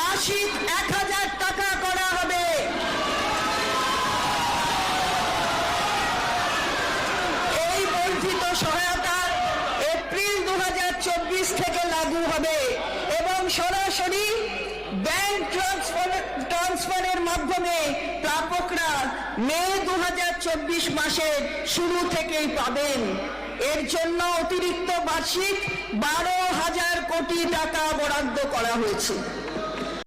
মাসিক এক হাজার টাকা করা হবে। এই বর্ধিত সহায়তা এপ্রিল দু হাজার চব্বিশ থেকে লাগু হবে এবং সরাসরি ব্যাংক ট্রান্সফার, ট্রান্সফারের মাধ্যমে প্রাপকরা মে দু মাসের শুরু থেকেই পাবেন। এর জন্য অতিরিক্ত বার্ষিক বারো হাজার কোটি টাকা বরাদ্দ করা হয়েছে।